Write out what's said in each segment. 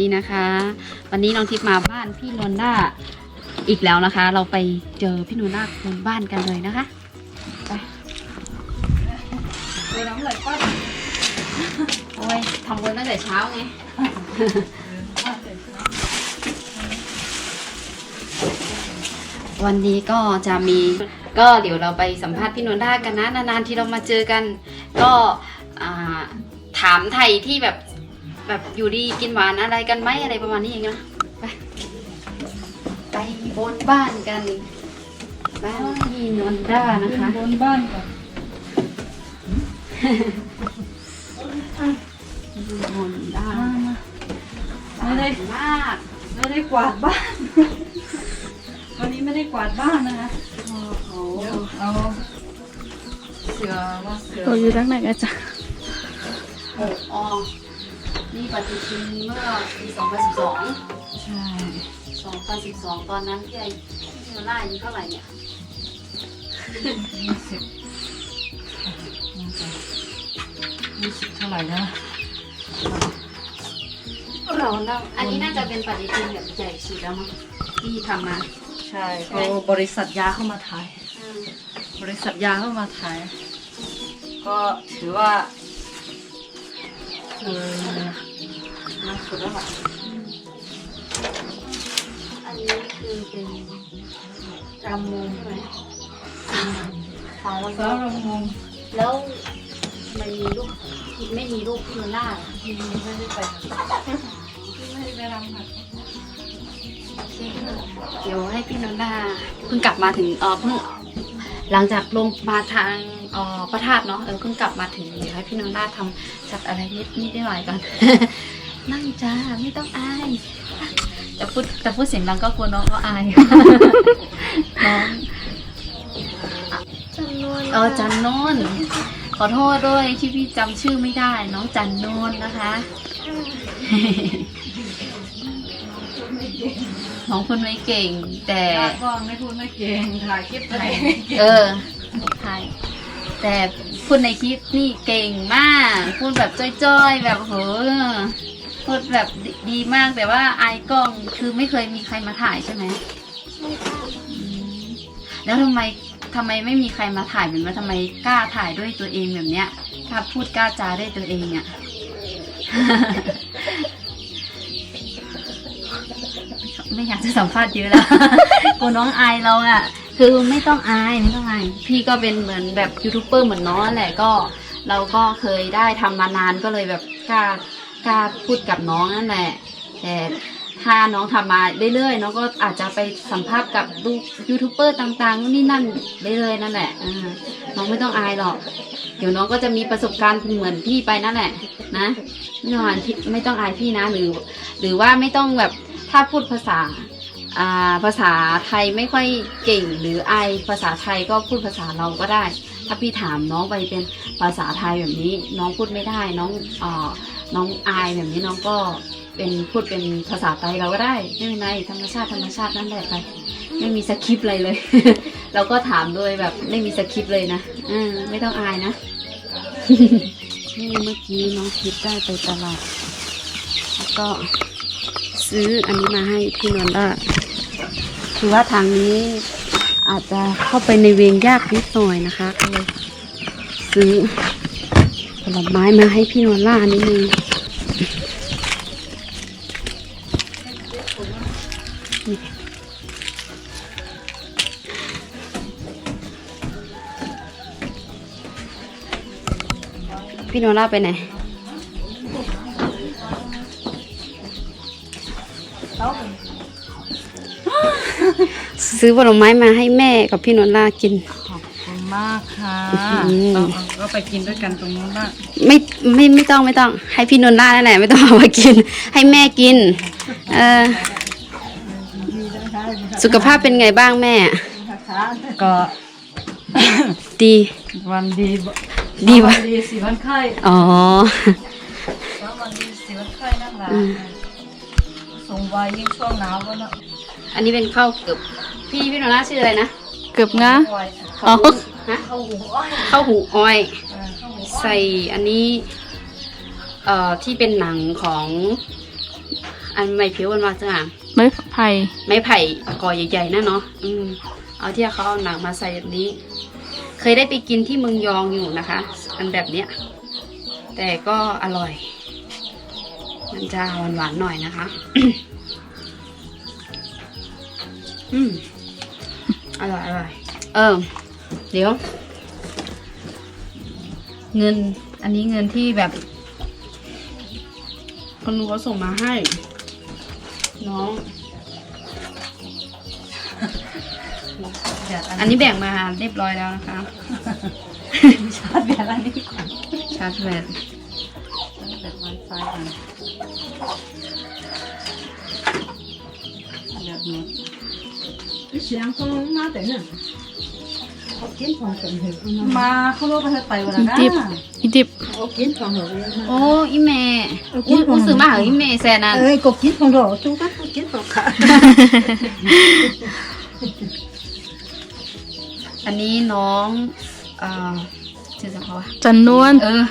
ดีนะคะ วันนี้น้องทิพย์มาบ้านพี่นนด้าอีกแล้วนะคะ เราไปเจอพี่นนด้าบนบ้านกันเลยนะคะไปไปน้ำไหลป้าโอ้ยทำบุญตั้งแต่เช้าไงวันนี้ก็จะมีก็เดี๋ยวเราไปสัมภาษณ์พี่นนด้ากันนะนานๆที่เรามาเจอกัน ก็ถามไทยที่แบบ แบบอยู่ดีกินหวานอะไรกันไหมอะไรประมาณนี้เองนะไปไปบนบ้านกันบ้านพี่นนด้านะคะบนบ้านก่อนบนด้าไม่ได้มากไม่ได้กวาดบ้าน วันนี้ไม่ได้กวาดบ้านนะคะโอ้โหเดี๋ยวเอาเสือว่าเสือตัวอยู่ด้านไหนกันจ้ะโอ้อ๋อ นี่ปฏิทินเมื่อปี 2012 ใช่ 2012 ตอนนั้นพี่ไอ้พี่โนล่าอายุเท่าไหร่เนี่ย ยี่สิบยี่สิบเท่าไหร่นะเราเนาอันนี้น่าจะเป็นปฏิทินแบบใหญ่สุดแล้วมั้งที่ทำมา ใช่ก็บริษัทยาเข้ามาถ่ายอืมบริษัทยาเข้ามาถ่าย ก็ถือว่า เออน่าสุดแล้วล่ะอันนี้คือเป็นรำมูใช่ไหมขาวแล้วสาก็วรำวงแล้วมันมีรูปไม่มีรูปพี่นล่าที่ไม่ได้ไปไม่ได้ไปรำค่ะเดี๋ยวให้พี่โนล่าเพิ่งกลับมาถึงเออเพิ่งหลังจากลงมาทางออพระธาตุเนาะเออเพิ่งกลับมาถึงเดี๋ยวให้พี่โนล่าทำจัดอะไรนิดนิดหน่อยก่อน นั่งจ้าไม่ต้องอายแต่พูดแต่พูดเสียงดังก็กลัวน้องก็อายน้องจำนวนเออจันโนนขอโทษด้วยที่พี่จำชื่อไม่ได้ น้องจันโนนนะคะ น้องคนไม่เก่ง แต่ตากล้องไม่พูดไม่เก่งถ่ายคลิปถ่ายไม่เก่งเออใช่ แต่พูดในคลิปนี่เก่งมาก พูดแบบจ้อยๆ แบบโหพูดแบบดีดีมากแต่ว่าไอายกล้องคือไม่เคยมีใครมาถ่ายใช่ไหมใช่ค่ะอืมแล้วทำไมทำไมไม่มีใครมาถ่ายแบบนี้ทำไมกล้าถ่ายด้วยตัวเองแบบเนี้ย ถ้าพูดกล้าจาด้วยตัวเองอะ่ะไม่อยากจะสัมภาษณ์เยอะแล้วกลัวน้องอายเราอะ่ะ คือไม่ต้องอายไม่ต้องอายพี่ก็เป็นเหมือนแบบยูทูบเบอร์เหมือนน้องนั่นแหละก็ เราก็เคยได้ทำมานานก็เลยแบบกล้ากล้าพูดกับน้องนั่นแหละแต่ถ้าน้องทำมาเรื่อยๆน้องก็อาจจะไปสัมภาษณ์กับดูยูทูบเบอร์ต่างๆนู่นนี่นั่นเรื่อยๆนั่นแหละน้องไม่ต้องอายหรอกเดี๋ยวน้องก็จะมีประสบการณ์เหมือนพี่ไปนั่นแหละ นะไม่ต้องอายพี่ไม่ต้องอายพี่นะหรือ หรือว่าไม่ต้องแบบถ้าพูดภาษา ภาษาไทยไม่ค่อยเก่งหรืออายภาษาไทยก็พูดภาษาเราก็ได้ ถ้าพี่ถามน้องไปเป็นภาษาไทยแบบนี้ น้องพูดไม่ได้น้องอ่าน้องอายแบบนี้น้องก็เป็นพูดเป็นภาษาไทยเราก็ได้ไม่เป็นไรธรรมชาติธรรมชาตินั่นแหละไปไม่มีสคริปต์อะไรเลย เราก็ถามโดยแบบไม่มีสคริปต์เลยนะอืมไม่ต้องอายนะนี่เมื่อกี้น้องคิดได้ไปตลาดแล้วก็ซื้ออันนี้มาให้พี่นวลด้ คือว่าทางนี้อาจจะเข้าไปในเวงยากนิดหน่อยนะคะก็เลยซื้อผลไม้มาให้พี่นวลล่านิดนึงพี่นวลล่าไปไหนเซื้อผลไม้มาให้แม่กับพี่นวลล่ากิน ขอบคุณมากค่ะอืม เราเราก็ไปกินด้วยกันตรงนู้นบ้างไม่ไม่ไม่ต้องไม่ต้อง ให้พี่นนท์ได้นั่นแหละไม่ต้องเอามากิน ให้แม่กิน เออสุขภาพเป็นไงบ้างแม่ ก็ ดี วันดีดีวะ วันดีสี่วันไข้อ๋อแล้ววันดีสี่วันไข้นั่นแหละอืมส่งไวยิ่งช่วงหนาวก็เนาะ อันนี้เป็นข้าวเกรึบพี่พี่นนท์ล่าชื่ออะไรนะเกือบงะไวอ๋อฮะเข้าหูอ้อยข้าวหูอ้อยเออเข้าหูอ้อย ใส่อันนี้เอ่อที่เป็นหนังของอันไม่ผิวมันมาจ้ะไม่ไผ่ไม้ไผ่กอใหญ่ๆนั่นเนาะอืมเอาที่เขาเอาหนังมาใส่แบบนี้ เคยได้ไปกินที่เมืองยองอยู่นะคะ อันแบบเนี้ยแต่ก็อร่อย มันจะหวานๆหน่อยนะคะ อืมอร่อยอร่อยเออ เดี๋ยว เงิน อันนี้เงินที่แบบ คนรู้เขาส่งมาให้ น้องเดี๋ยวอันอันนี้แบ่งมาเรียบร้อยแล้วนะคะ ชาร์จแบตอันนี้ก่อนชาร์จแบตแบตไวไฟก่อน เสียงก็มาแต่เนี่ยเขากินของกันเหอมาเขาโลกไปเธาไปวันนั้นอีติบเขากินของเหรอโอ้อีแม่อุ้ยอุ้ยซื้อมาเหรออีแม่แซนั่นเอ้ยกบกินของเหอะจูกันกินของค่ะอันนี้น้องเอ่อชื่อจะเขาจันนวลเออ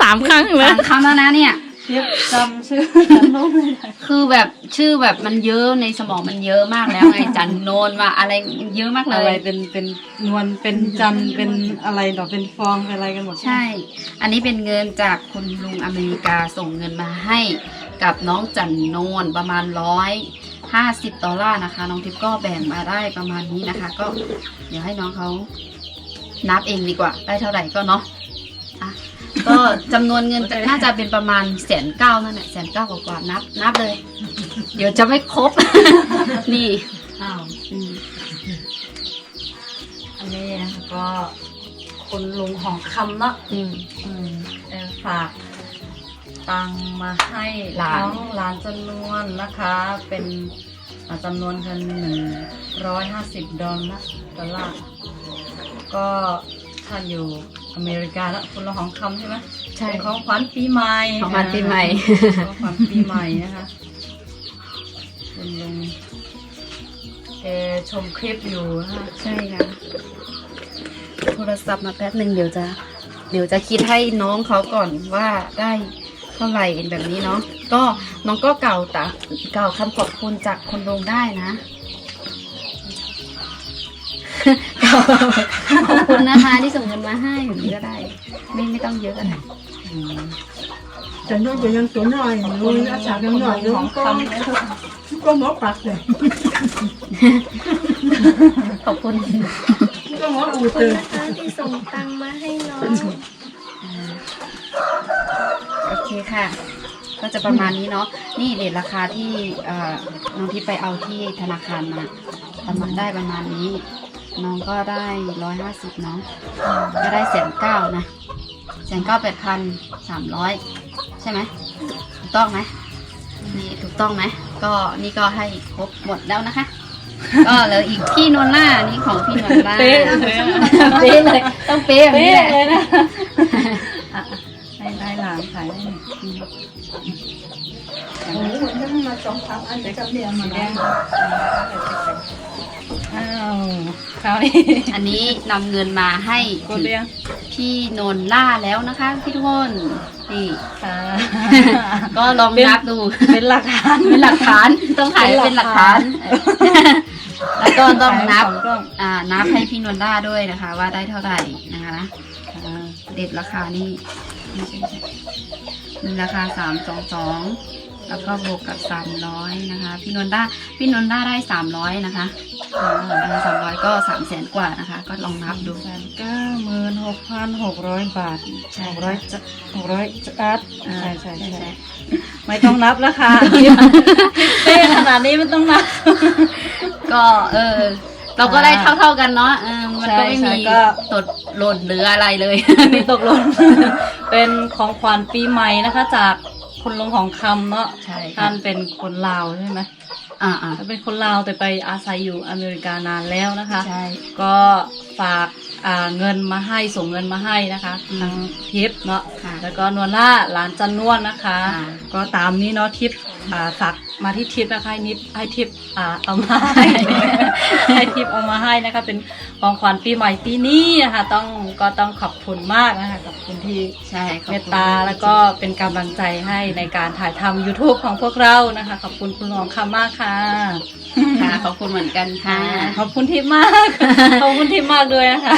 สามครั้งเลยสามครั้งแล้วนะเนี่ย เทียบจำชื่อจำโน้ตไม่ได้คือแบบชื่อแบบมันเยอะในสมองมันเยอะมากแล้วไงจันโนนว่าอะไรเยอะมากเลอะไรย เป็นเป็นนวลเป็นจันทร์เป็นอะไรดอกเป็นฟองเป็นอะไรกันหมดใช่ อันนี้เป็นเงินจากคุณลุงอเมริกาส่งเงินมาให้กับน้องจันโนนประมาณร้อยห้าสิบดอลลาร์นะคะ น้องทิพย์ก็แบ่งมาได้ประมาณนี้นะคะ ก็เดี๋ยวให้น้องเขานับเองดีกว่า ได้เท่าไหร่ก็เนาะอะ ก็จำนวนเงินจะน่าจะเป็นประมาณแสนเก้านั่นแหละแสนเก้ากว่าๆนับนับเลย เดี๋ยวจะไม่ครบ นี่อ้าวอืมอันนี้นะคะก็คุณลุงของคำเนาะอืม อืมเออฝากตังมาให้หลาน น้องหลานจำนวนนะคะ เป็นอ่าจำนวนเงินหนึ่งร้อยห้าสิบดอลลาร์ดอลลาร์ก็ ถ้าอยู่อเมริกาแล้วคุณลุงของคำใช่ไหมใช่เป็นของขวัญปีใหม่ของขวัญปีใหม่ของขวัญปีใหม่นะคะคุณลุงแกชมคลิปอยู่นะคะ ใช่ค่ะโทรศัพท์มาแป๊บหนึ่งเดี๋ยวจะ เดี๋ยวจะคิดให้น้องเขาก่อนว่าได้เท่าไหร่แบบนี้เนาะก็น้องก็เก่าตะเก่าคำขอบคุณจากคนลงได้นะเก่า ขอบคุณนะคะที่ส่งเงินมาให้แบบนี้ก็ได้ ไม่ไม่ต้องเยอะก็ได้ฉันต้องจะยังตัหน่อยอยู่รักษายังน้อยอยู่ก็ก็หมอปักเลยขอบคุณก็หมออูเตอร์นะคะที่ส่งตังมาให้น้องโอเคค่ะ ก็จะประมาณนี้เนาะนี่เดทราคาที่น้องพี่ไปเอาที่ธนาคารมาประมาณได้ประมาณนี้ น้องก็ได้ร้อยห้าสิบเนาะก็ได้แสนเก้านะแสนเก้าแปดพันสามร้อยใช่ไหมถูกต้องไหมนี่ถูกต้องไหมก็นี่ก็ให้ครบหมดแล้วนะคะ ก็เหลืออีกพี่นวลล่านี่ของพี่นวลล่าเป๊ะเลยอะเป๊ะเลยต้องเป๊ะแบบนี้เป๊ะแหละเลยน โอ้โหวันนั้นมาสองสามอันแต่กับเนี่ยมาแล้วอ้าวคราวนี้อันนี้นำเงินมาให้พี่นนล่าแล้วนะคะพี่ทุกคนนี่ค่ะก็ลองรับดูเป็นหลักฐานเป็นหลักฐานต้องขายเป็นหลักฐาน แล้วก็ต้องนับอ่านับให้พี่นนล่าด้วยนะคะ ว่าได้เท่าไหร่นะคะเด็ดราคานี่ราคาสามสองสอง แล้วก็บวกกับสามร้อยนะคะ พี่นนล่าพี่นนล่าได้สามร้อยนะคะสามร้อยก็สามแสนกว่านะคะ ก็ลองนับดูแสนเก้าหมื่นหกพันหกร้อยบาทใช่หกร้อยจะหกร้อยจัดอ่าใช่ใช่ใช่ใช่ใช่ไม่ต้องนับแล้วค่ะเต้ขนาดนี้ไม่ต้องนับ ก็เออเราก็ได้เท่า ๆกันเนาะเออมันก็ไม่ใช่มีใช่ก็ตดหล่นหรืออะไรเลยมีตกหล่น เป็นของขวัญปีใหม่นะคะจาก คุณลุงของคำเนาะใช่ค่ะท่านเป็นคนลาวใช่ไหมอ่าอ่าท่านเป็นคนลาวแต่ไปอาศัยอยู่อเมริกานานแล้วนะคะ ใช่ ก็ฝาก อ่าเงินมาให้ส่งเงินมาให้นะคะอืมทางทิปเนาะค่ะแล้วก็นวลล่าหลานจันนวลนะคะ ค่ะ ก็ตามนี้เนาะทิปอ่าฝากมาที่ทิปนะคะให้นิปให้ทิปอ่าเอามาให้ ให้ทิปเอามาให้นะคะ เป็นของขวัญปีใหม่ปีนี้นะคะต้องก็ต้องขอบคุณมากนะคะขอบคุณที่ ใช่ขอบเมคุณตตาแล้วก็เป็นกำลังใจให้ในการถ่ายทำ YouTube ของพวกเรานะคะ ขอบคุณคุณหลวงคำมากค่ะค่ะขอบคุณเหมือนกันค่ะ ขอบคุณทิปมาก ขอบคุณทิปมากด้วยนะคะ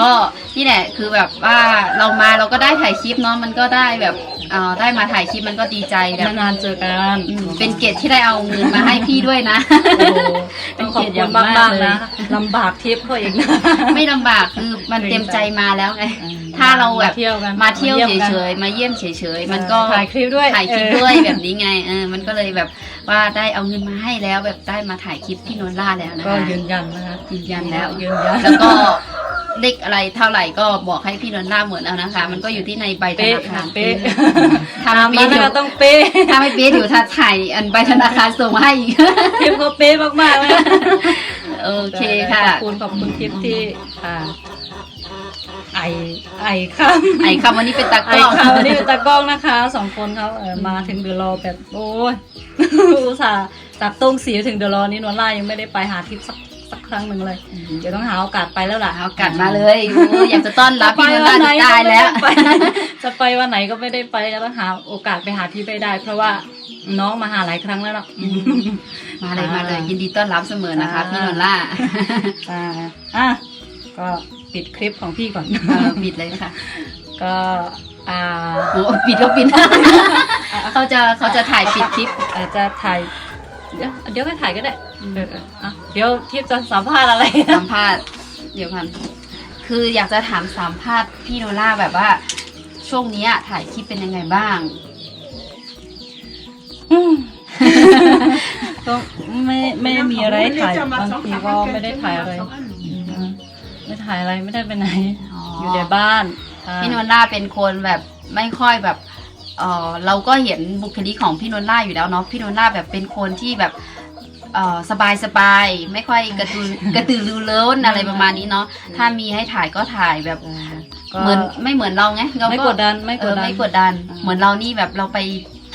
ก็นี่แหละคือแบบว่าเรามาเราก็ได้ถ่ายคลิปเนาะมันก็ได้แบบเอ่อได้มาถ่ายคลิปมันก็ดีใจแบบนานๆเจอกันอืมเป็นเกียรติที่ได้เอาเงินมาให้พี่ด้วยนะ โอ้โหต้องขอบคุณมากมากๆนะลำบากทิปเขาอีกนะ ไม่ลำบากคือมันเต็มใจมาแล้วไงถ้าเราแบบมเที่ยวกันมาเที่ยวมาเฉกันยๆมาเยี่ยมเฉยๆมันก็ ถ่ายคลิปด้วยถ่ายคลิปเออด้วยแบบนี้ไงเออมันก็เลยแบบว่าได้เอาเงินมาให้แล้ว แบบได้มาถ่ายคลิปพี่นนท์ล่าแล้วนะก็คะยืนยันนะคะ ยืนยันแล้วยืนยัน แล้วก็ เลขอะไรเท่าไหร่ก็บอกให้พี่นนท์ล่าเหมือนเอานะคะ มันก็อยู่ที่ในใบธเป๊ะนาคารเป๊ะถ้าตามไม่มาเป๊ะนะเดี๋ยวคะต้องเป๊ะถ้าไม่เป๊ะเดี๋ยวถ้าถ่ายอันใบธนาคารส่งมาให้อีกทิปเขาเป๊ะมากๆนะโอเคค่ะ ขอบคุณขอบคุณทิปที่อ่าไอไอค่ะไอ้คำวันนี้เป็นตากไอล้องค่ะวันนี้เป็นตากล้องนะคะสองคนเขาเออมาถึงเดอะรอแบบโอ้ยอุตส่าห์จากต้งสีถึงเดอะรอนี่นวลล่ายังไม่ได้ไปหาทิปสัก สักครั้งหนึ่งเลย เดี๋ยวต้องหาโอกาสไปแล้วล่ะเอากัดมาเลยโอ้ยอยากจะต้อนรับพี่นนท์ล่าจะตายแล้วไปจะไปวันไหนก็ไม่ได้ไปจะต้องหาโอกาสไปหาที่ไปได้ เพราะว่าน้องมาหาหลายครั้งแล้วเนาะมาเลยมาเลยยินดีต้อนรับเสมอนะคะพี่นนท์ล่าอ่าอะก็ปิดคลิปของพี่ก่อนเออปิดเลยค่ะ ก็อ่าโอ้ปิดก็ปิดเขาจะเขาจะถ่ายปิดคลิปอาจจะถ่าย เดี๋ยวเดี๋ยวก็ถ่ายก็ได้เออเอออะเดี๋ยวทิพย์จะสัมภาษณ์อะไร สัมภาษณ์เดี๋ยวกันคืออยากจะถามสัมภาษณ์พี่โนล่าแบบว่า ช่วงเนี้ยถ่ายคลิปเป็นยังไงบ้าง ก็ไม่ไม่มีอะไรถ่ายบางทีก็ไม่ได้ถ่ายอะไร ไม่ถ่ายอะไรไม่ได้ไปไหน อ๋ออ อยู่ในบ้านอ่าพี่โนล่าเป็นคนแบบไม่ค่อยแบบเออเราก็เห็นบุคลิกของพี่โนล่าอยู่แล้วเนาะพี่โนล่าแบบเป็นคนที่แบบเออ สบายสบายๆไม่ค่อยกระตือกระตือรือร้นอะไรประมาณนี้เนาะถ้ามีให้ถ่ายก็ถ่ายแบบก็เหมือนไม่เหมือนเราไงเราไม่กดดันไม่เอกอดดันไม่กดดันอ่าเหมือนเรานี่แบบเราไป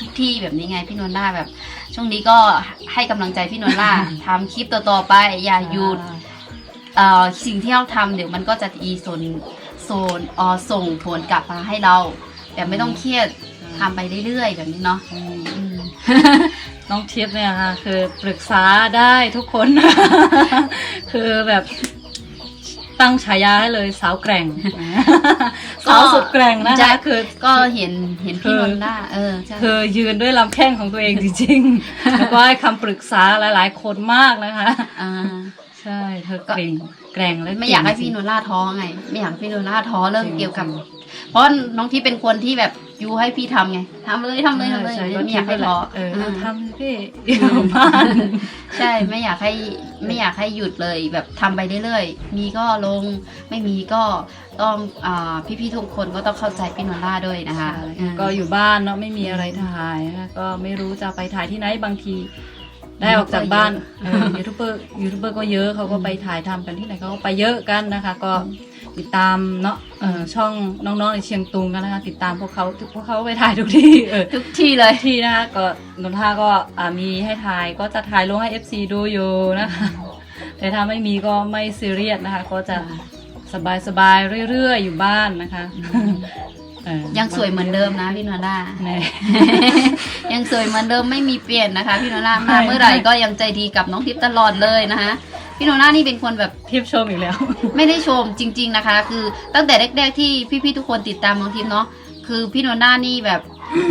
ทุกที่แบบนี้ไงพี่นนท์ล่าแบบ ช่วงนี้ก็ให้กำลังใจพี่นนท์ล่าทำคลิปต่อๆไปอย่าหยุดเอ่อสิ่งที่เราทำเดี๋ยวมันก็จะอีโซนโซนเออส่งผลกลับมาให้เราแบบไม่ต้องเครียดทำไปเรื่อยๆแบบนี้เนาะอืมอืม น้องทิพย์เนี่ยค่ะคือปรึกษาได้ทุกคน คือแบบตั้งฉายาให้เลยสาวแกร่ง สาวสุดแกร่งนะใช่คะคือก็เห็นเห็นพี่นนท์ล่าเออใช่คือยืนด้วยลำแข้งของตัวเองจริงๆแล้วก็ให้คำปรึกษาหลายๆคนมากนะคะอ่าใช่เธอเกร่งแกร่งและไม่อยากให้พี่เงนนท์ล่าท้อไงไม่อยากให้พี่นนท์ล่าท้อเรื่องจริงเกี่ยวกับ เพราะน้องที่เป็นคนที่แบบ ยูให้พี่ทำไงทำเลยทำเลยทำเลยใช่ไม่อยากให้ท้อเอออืมทำพี่อยู่บ้านใช่ไม่อยากให้ไม่อยากให้หยุดเลยแบบทำไปเรื่อยๆมีก็ลงไม่มีก็ต้องอ่าพี่ๆทุกคนก็ต้องเข้าใจพี่นนท์ล่าด้วยนะคะอืมก็อยู่บ้านเนาะไม่มีอะไรถ่ายนะคะก็ไม่รู้จะไปถ่ายที่ไหนบางทีได้ออกจากบ้านเออยูทูบเบอร์ยูทูบเบอร์ก็เยอะเขาก็ไปถ่ายทำกันที่ไหนเขาก็ไปเยอะกันนะคะ ก็ ติดตามเนาะเออช่องน้องๆในเชียงตุงกันนะคะ ติดตามพวกเขาพวกเขาไปถ่ายทุกที่เออทุกที่เลยที่นะคะก็นนท่าก็อ่ามีให้ถ่ายก็จะถ่ายลงให้ FC ดูอยู่นะคะ แต่ถ้าไม่มีก็ไม่ซีเรียสนะคะ ก็จะสบายๆเรื่อยๆอยู่บ้านนะคะเออยังสวยเหมือนเดิมนะพี่นนท์ล่า แน่ ยังสวยเหมือนเดิมไม่มีเปลี่ยนนะคะพี่นนท์ล่าใช่มาเมื่อไหร่ก็ยังใจดีกับน้องทิพย์ตลอดเลยนะคะ พี่นน่านี่เป็นคนแบบทิปชมอีกแล้ว ไม่ได้ชมจริง ๆนะคะ คือตั้งแต่แรกๆที่พี่ๆทุกคนติดตามน้องทิพย์เนาะคือพี่โนน่านี่แบบ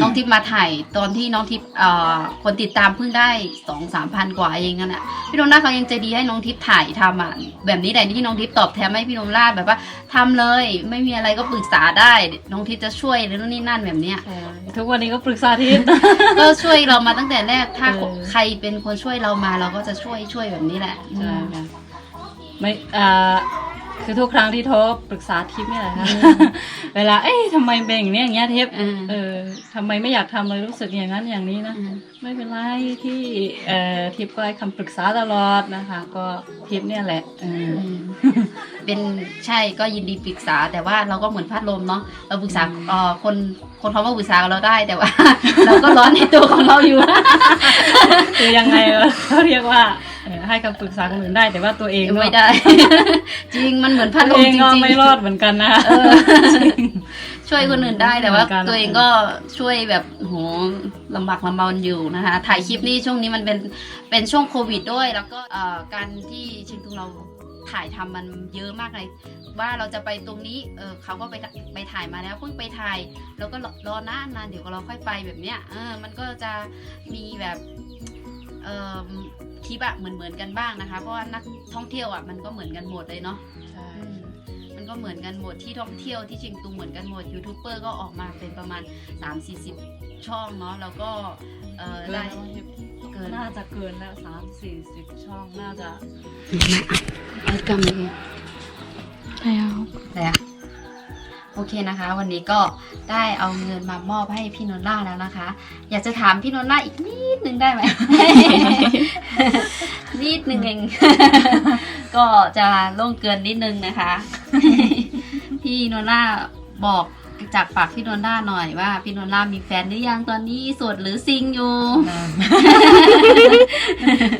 น้องทิพย์มาถ่ายตอนที่น้องทิพย์เอ่อคนติดตามเพิ่งได้สองสามพันกว่าเองนั่นแหละพี่โนน่าเขายังใจดีให้น้องทิพย์ถ่ายทำอะแบบนี้แหละที่น้องทิพย์ตอบแทนให้พี่โนน่าแบบว่าทำเลย ไม่มีอะไรก็ปรึกษาได้ น้องทิพย์จะช่วยหรือนู่นนี่นั่นแบบเนี้ย ทุกวันนี้ก็ปรึกษาทิปก็ช่วยเรามาตั้งแต่แรกถ้าเออ ใครเป็นคนช่วยเรามาเราก็จะช่วยช่วยแบบนี้แหละใช่ค่ะไม่อ่า คือทุกครั้งที่โทรปรึกษาทิปนี่แหละค่ะ เวลา เอ๊ะทำไมเป็นอย่างนี้อย่างเงี้ยทิปเออเออทำไมไม่อยากทำเลยรู้สึกอย่างนั้นอย่างนี้นะอืมไม่เป็นไรที่เอ่อทิปก็ให้คำปรึกษาตลอดนะคะ ก็ทิปเนี่ยแหละเอออืมเป็นใช่ก็ยินดีปรึกษา แต่ว่าเราก็เหมือนพัดลมเนาะเราปรึกษาอืมเอ่อคนคนเขามาปรึกษากับเราได้แต่ว่า เราก็ร้อนในตัวของเราอยู่คือยังไงเออเขาเรียกว่าเออ ให้คำปรึกษาคนอื่นได้ แต่ว่าตัวเองไม่ได้ จริงมันเหมือนพัดลตัวมเองจริก็งไม่รอดเหมือนกันนะคะเออช่วยคนอื่นได้แต่ว่าเหมือนกันตัวเองก็ช่วยแบบโหลำบากลำบนอยู่นะคะ ถ่ายคลิปนี่ช่วงนี้มันเป็นเป็นช่วงโควิดด้วย แล้วก็เอ่อการที่เชียงตุงเราถ่ายทำมันเยอะมากเลยว่าเราจะไปตรงนี้ เออเขาก็ไปไปถ่ายมาแล้วเพิ่งไปถ่าย แล้วก็รอรอนานนานเดี๋ยวเราค่อยไปแบบเนี้ย เออ มันก็จะมีแบบ เอ่อค ลิปอะเหมือนเหมือนๆกันบ้างนะคะ เพราะว่านักท่องเที่ยวอะมันก็เหมือนกันหมดเลยเนาะอืมมันก็เหมือนกันหมดที่ท่องเที่ยวที่เชียงตุงเหมือนกันหมดยูทูบเบอร์ก็ออกมาเป็นประมาณ 3 4 0 ช่องเนาะแล้วก็เออเกินได้แล้วทิปเกินน่าจะเกินแล้วสามสี่สิบช่องน่าจะไอ้กำเลยแล้วแล้ว โอเคนะคะ วันนี้ก็ได้เอาเงินมามอบให้พี่นนล่าแล้วนะคะ อยากจะถามพี่นนล่าอีกนิดนึงได้ไหม นิดนึงเอง ก็จะล่วงเกินนิดนึงนะคะ พี่นนล่าบอกจากปากพี่นนล่าหน่อยว่าพี่นนล่ามีแฟนหรือยังตอนนี้โสดหรือซิงอยู่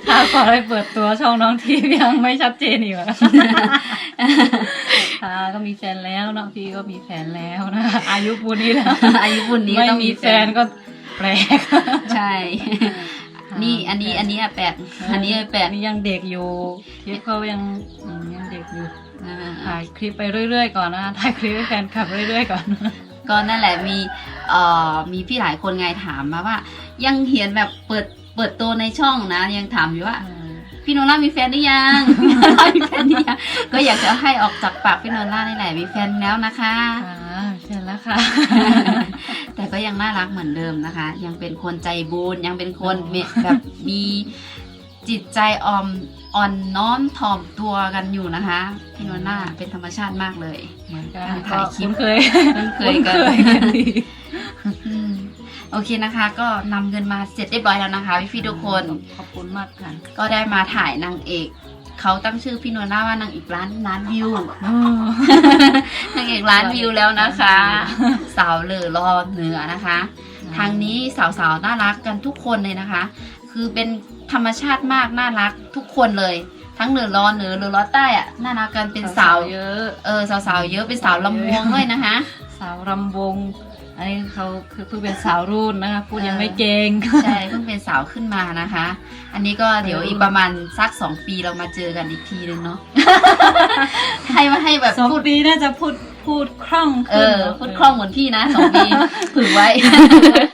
ถ้าก่อนไปเปิดตัวช่องน้องทีมยังไม่ชัดเจนอยู่ อะค่ะก็มีแฟนแล้วเนาะพี่ก็มีแฟนแล้วนะอายุปูนนี้แล้วอายุบุญนี้ไม่ต้องมีมีแฟนก็แปลกใช่ นี่อันนี้อันนี้อะแปดอันนี้อะแปดนี่ยังเด็กอยู่ทิปเขายังอืมยังเด็กอยู่อ่าถ่ายคลิปไปเรื่อยๆ ก่อนนะถ่ายคลิปให้แฟนคลับเรื่อยๆก่อนก็นั่นแหละมีเอ่อมีพี่หลายคนไงถามมาว่า ยังเห็นแบบเปิดเปิดตัวในช่องนะ ยังถามอยู่ว่า พี่โนล่ามีแฟนหรือยังพี่โนล่ามีแฟนหรือยังก็อยากจะให้ออกจากปากพี่โนล่านี่แหละมีแฟนแล้วนะคะอ่าเสร็จแล้วค่ะ แต่ก็ยังน่ารักเหมือนเดิมนะคะ ยังเป็นคนใจบุญยังเป็นคนมีแบบมีจิตใจออมอ่อนน้อมถ่อมตัวกันอยู่นะคะพี่โนล่าเป็นธรรมชาติมากเลยเหมือนกันการก็ถ่ายคลิปคุ้นเคยคุ้นเคยกันคุ้นเคยกันดีอืม โอเคนะคะ ก็นำเงินมาเสร็จเรียบร้อยแล้วนะคะพี่ๆทุกคน ขอบคุณมากค่ะก็ได้มาถ่ายนางเอก เขาตั้งชื่อพี่โนน่าว่านางเอกล้านล้านวิว นางเอกล้านวิวแล้วนะคะ สาวเหลือรอเหนือนะคะ ทางนี้สาวๆน่ารักกันทุกคนเลยนะคะ คือเป็นธรรมชาติมากน่ารักทุกคนเลย ทั้งเหนือรอเหนือเหนือรอใต้อะน่ารักกันเป็นสาวเยอะ เออสาวๆเยอะเป็นสาวลำวงด้วยนะคะ สาวรำวง อันนี้เขาคือเพิ่งเป็นสาวรุ่นนะคะพูดยังเออไม่เก่งใช่เพิ่งเป็นสาวขึ้นมานะคะ อันนี้ก็เดี๋ยวอีกประมาณสักสองปีเรามาเจอกันอีกทีนึงเนาะให้มาให้แบบสองพูดปีน่าจะพูดพูดคล่องเอขึ้นอเนอะพูดคล่องเหมือนพี่นะสองปีฝึกไว้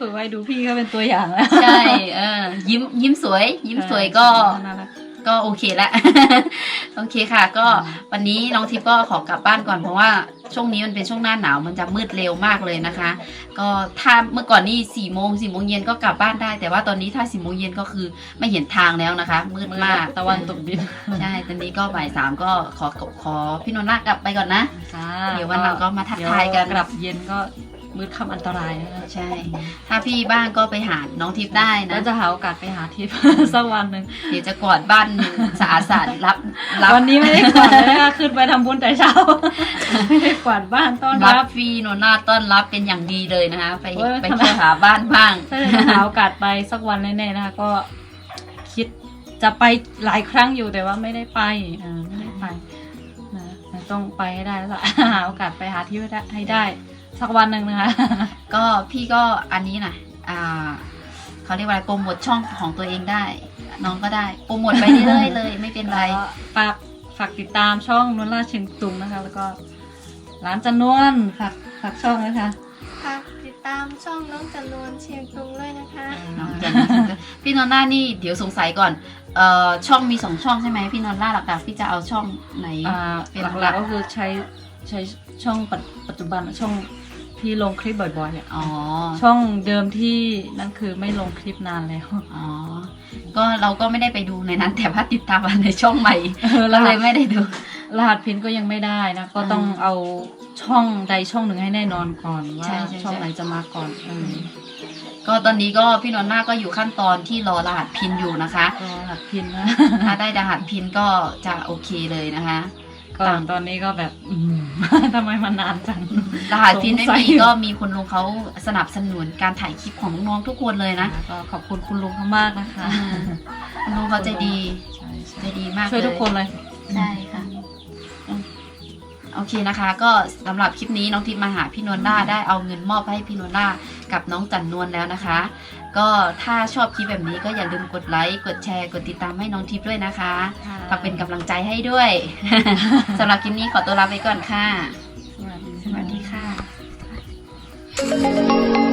ฝึกไว้ดูพี่ก็เป็นตัวอย่างแล้วใช่เออยิ้มยิ้มสวย ยิ้มสวยก็น่ารักก็โอเคละโอเคค่ะ ก็อืมวันนี้น้องทิพย์ก็ขอกลับบ้านก่อนเพราะว่า ช่วงนี้มันเป็นช่วงหน้าหนาวมันจะมืดเร็วมากเลยนะคะ ก็ถ้าเมื่อก่อนนี่สี่โมงสี่โมงเย็นก็กลับบ้านได้ แต่ว่าตอนนี้ถ้าสี่โมงเย็นก็คือไม่เห็นทางแล้วนะคะ มืดมากตะวันตกดินใช่ตอนนี้ก็บ่ายสามก็ขอขอพี่นนท์นากลับไปก่อนนะจ้าเดี๋ยววันหลังก็มาทักทายกันเดี๋วกลับเย็นก็ มืดค่ำอันตรายนะคะใช่ ถ้าพี่บ้างก็ไปหาน้องทิพย์ได้นะแล้วจะหาโอกาสไปหาทิพย์ สักวันหนึ่งเดี๋ยวจะกอดบ้านสะอาดสะอาดรับรับวันนี้ไม่ได้กวาดเลยนะคะขึ้นไปทำบุญแต่เช้าไม่ได้กวาดบ้านต้อนรัรับบฟรีโนน่าต้อนรับเป็นอย่างดีเลยนะคะ ไปโอ้ยไปเที่ยวหาบ้านบ้างถ้าจะหาโอกาสไปสักวันแน่ๆนะคะก็คิดจะไปหลายครั้งอยู่แต่ว่าไม่ได้ไปอ่าไม่ได้ไปนะแต่ต้องไปให้ได้แล้วล่ะหาโอกาสไปหาที่ให้ได้ให้ได้ สักวันหนึ่งนะคะ ก็พี่ก็อันนี้นะอ่าเขาเรียกว่าอะไรโปรโมทช่องของตัวเองได้ น้องก็ได้โปรโมทไปเรื่อยๆเลยไม่เป็นไร ก็ฝากฝากติดตามช่องนวลล่าเชียงตุงนะคะ แล้วก็ร้านจันนวลฝากฝากช่องนะคะ ฝากติดตามช่องน้องจำนวนเชียงตุงด้วยนะคะ น้องจันพี่นอนล่านี่เดี๋ยวสงสัยก่อนเอ่อช่องมีสองช่องใช่ไหมพี่นอนล่าหลักๆพี่จะเอาช่องไหน อ่าเป็นหหลัลักกๆก็คือใช้ใช้ช่องปัจปัจจุบันช่อง ที่ลงคลิปบ่อยๆเนี่ยอ๋อ ช่องเดิมที่นั่นคือไม่ลงคลิปนานแล้ว อ๋อ ก็เราก็ไม่ได้ไปดูในนั้น แต่ว่าติดตามในช่องใหม่เออเราเลยไม่ได้ดู รหัสพินก็ยังไม่ได้นะ ก็ต้องอ่าเอาช่องใดช่องหนึ่งให้แน่นอนก่อนว่าใช่ใช่ช่องใช่ไหนจะมาก่อนเออก็ตอนนี้ก็พี่นนท์นาก็อยู่ขั้นตอนที่รอรหัสพินอยู่นะคะก็รหัสพินนะถ้าได้รหัสพินก็จะโอเคเลยนะคะ ก็ตอนนี้ก็แบบอืม ทำไมมันนานจังรหัสพินไม่สงสัย มีก็มีคนลุงเขาสนับสนุนการถ่ายคลิปของน้องๆทุกคนเลยนะก็ขอบคุณคุณลุงเขามากนะคะอืมคุณลุงเขาใจดีใช่ใช่ใจดีมากช่วยเลทุกคนเลย ใช่ค่ะอืมโอเคนะคะ ก็สำหรับคลิปนี้น้องทิพย์มาหาพี่นวลด้าได้เอาเงินมอบให้พี่นวลด้ากับน้องจันนวลแล้วนะคะ ก็ถ้าชอบคลิปแบบนี้ก็อย่าลืมกดไลค์กดแชร์กดติดตามให้น้องทิพย์ด้วยนะคะฝากเป็นกำลังใจให้ด้วยสำหรับคลิปนี้ขอตัวลาไปก่อนค่ะ สวัสดีสวัสดีค่ะ「